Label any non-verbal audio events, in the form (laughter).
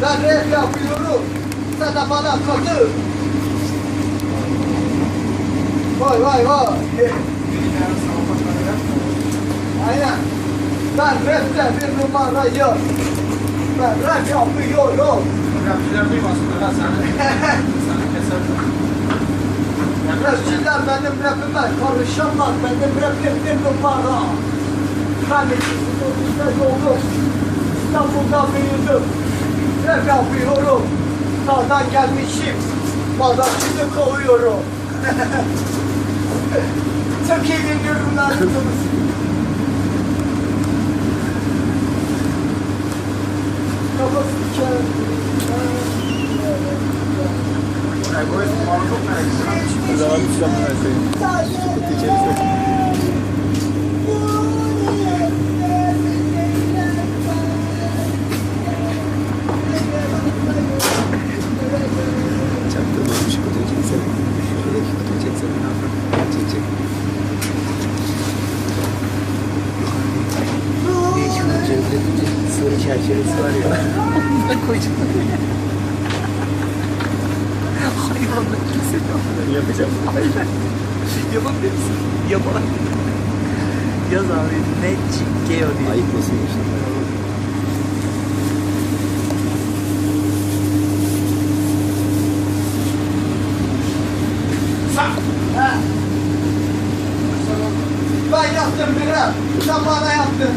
Rap yapıyorum. De bana katıl. Vay vay. Aynen. Bir numarayım. Ben rap yapıyorum. Rapçiler duymasın lan seni. Seni keserler. Rapçiler benim rapime karışamaz. Benim rapim bir numara. Ben İstanbul'da doğdum. İstanbul'da büyüdüm. Rap yapıyorum. Dağdan gelmişim. Bazarcılık kovuyorum. (laughs) Çok eğleniyorum lanet Kafası Ay bu çerçevesi var ya. Ben koyacağım. Hayvanlık kesin. Yapacağım. Hayır. Yapabilir misin? Yapalım. Yaz abi ne çikkeo diye. Ayıkmasın işte. Ben yaptım bir rap. Sen bana yaptın.